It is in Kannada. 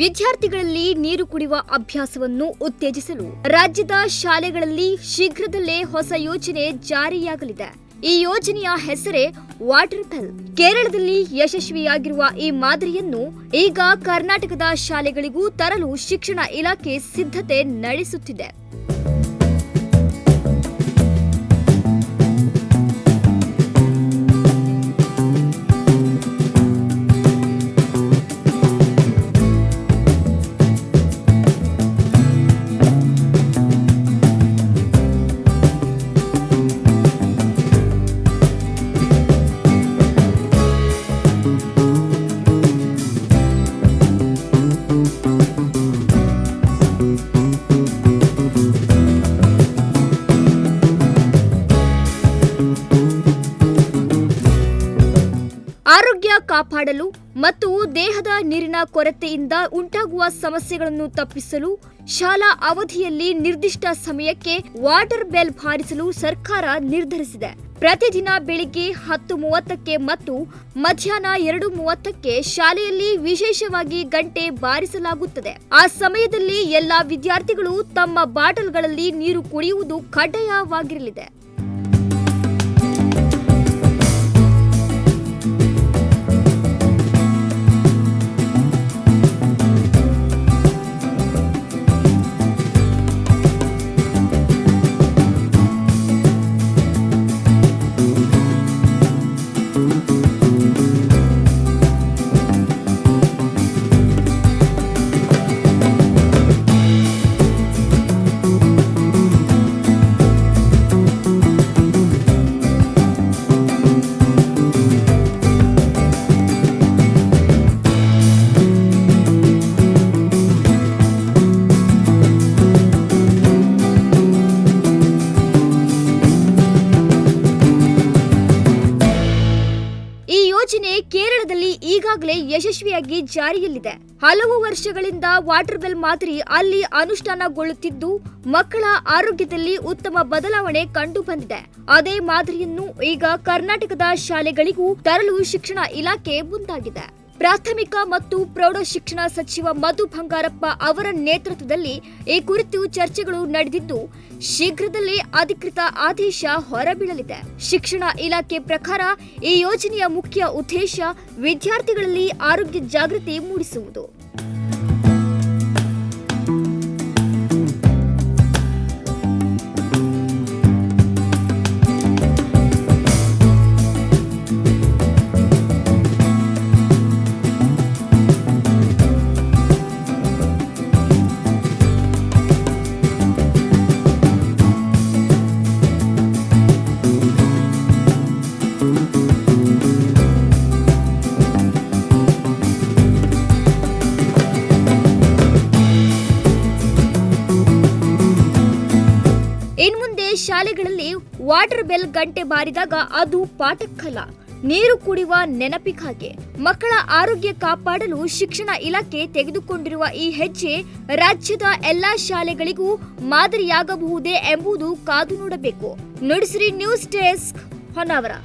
ವಿದ್ಯಾರ್ಥಿಗಳಲ್ಲಿ ನೀರು ಕುಡಿಯುವ ಅಭ್ಯಾಸವನ್ನು ಉತ್ತೇಜಿಸಲು ರಾಜ್ಯದ ಶಾಲೆಗಳಲ್ಲಿ ಶೀಘ್ರದಲ್ಲೇ ಹೊಸ ಯೋಜನೆ ಜಾರಿಯಾಗಲಿದೆ. ಈ ಯೋಜನೆಯ ಹೆಸರೇ ವಾಟರ್ ಪೆಲ್ ಕೇರಳದಲ್ಲಿ ಯಶಸ್ವಿಯಾಗಿರುವ ಈ ಮಾದರಿಯನ್ನು ಈಗ ಕರ್ನಾಟಕದ ಶಾಲೆಗಳಿಗೂ ತರಲು ಶಿಕ್ಷಣ ಇಲಾಖೆ ಸಿದ್ಧತೆ ನಡೆಸುತ್ತಿದೆ. ಆರೋಗ್ಯ ಕಾಪಾಡಲು ಮತ್ತು ದೇಹದ ನೀರಿನ ಕೊರತೆಯಿಂದ ಉಂಟಾಗುವ ಸಮಸ್ಯೆಗಳನ್ನು ತಪ್ಪಿಸಲು ಶಾಲಾ ಅವಧಿಯಲ್ಲಿ ನಿರ್ದಿಷ್ಟ ಸಮಯಕ್ಕೆ ವಾಟರ್ ಬೆಲ್ ಭಾರಿಸಲು ಸರ್ಕಾರ ನಿರ್ಧರಿಸಿದೆ. ಪ್ರತಿದಿನ ಬೆಳಿಗ್ಗೆ ಹತ್ತು ಮೂವತ್ತಕ್ಕೆ ಮತ್ತು ಮಧ್ಯಾಹ್ನ ಎರಡು ಮೂವತ್ತಕ್ಕೆ ಶಾಲೆಯಲ್ಲಿ ವಿಶೇಷವಾಗಿ ಗಂಟೆ ಬಾರಿಸಲಾಗುತ್ತದೆ. ಆ ಸಮಯದಲ್ಲಿ ಎಲ್ಲಾ ವಿದ್ಯಾರ್ಥಿಗಳು ತಮ್ಮ ಬಾಟಲ್ಗಳಲ್ಲಿ ನೀರು ಕುಡಿಯುವುದು ಕಡ್ಡಾಯವಾಗಿರಲಿದೆ. ಯೋಜನೆ ಕೇರಳದಲ್ಲಿ ಈಗಾಗಲೇ ಯಶಸ್ವಿಯಾಗಿ ಜಾರಿಯಲ್ಲಿದೆ. ಹಲವು ವರ್ಷಗಳಿಂದ ವಾಟರ್ ಬೆಲ್ ಮಾದರಿ ಅಲ್ಲಿ ಅನುಷ್ಠಾನಗೊಳ್ಳುತ್ತಿದ್ದು, ಮಕ್ಕಳ ಆರೋಗ್ಯದಲ್ಲಿ ಉತ್ತಮ ಬದಲಾವಣೆ ಕಂಡು ಬಂದಿದೆ ಅದೇ ಮಾದರಿಯನ್ನು ಈಗ ಕರ್ನಾಟಕದ ಶಾಲೆಗಳಿಗೂ ತರಲು ಶಿಕ್ಷಣ ಇಲಾಖೆ ಮುಂದಾಗಿದೆ. ಪ್ರಾಥಮಿಕ ಮತ್ತು ಪ್ರೌಢ ಶಿಕ್ಷಣ ಸಚಿವ ಮಧು ಬಂಗಾರಪ್ಪ ಅವರ ನೇತೃತ್ವದಲ್ಲಿ ಈ ಕುರಿತು ಚರ್ಚೆಗಳು ನಡೆದಿದ್ದು, ಶೀಘ್ರದಲ್ಲೇ ಅಧಿಕೃತ ಆದೇಶ ಹೊರಬೀಳಲಿದೆ. ಶಿಕ್ಷಣ ಇಲಾಖೆ ಪ್ರಕಾರ ಈ ಯೋಜನೆಯ ಮುಖ್ಯ ಉದ್ದೇಶ ವಿದ್ಯಾರ್ಥಿಗಳಲ್ಲಿ ಆರೋಗ್ಯ ಜಾಗೃತಿ ಮೂಡಿಸುವುದು. ಶಾಲೆಗಳಲ್ಲಿ ವಾಟರ್ ಬೆಲ್ ಗಂಟೆ ಬಾರಿದಾಗ ಅದು ಪಾಠಕ್ಕಲ್ಲ. ನೀರು ಕುಡಿಯುವ ನೆನಪಿಗಾಗಿ ಮಕ್ಕಳ ಆರೋಗ್ಯ ಕಾಪಾಡಲು ಶಿಕ್ಷಣ ಇಲಾಖೆ ತೆಗೆದುಕೊಂಡಿರುವ ಈ ಹೆಜ್ಜೆ ರಾಜ್ಯದ ಎಲ್ಲಾ ಶಾಲೆಗಳಿಗೂ ಮಾದರಿಯಾಗಬಹುದೇ ಎಂಬುದು ಕಾದು ನೋಡಬೇಕು. Nudisiri news desk Honnavar.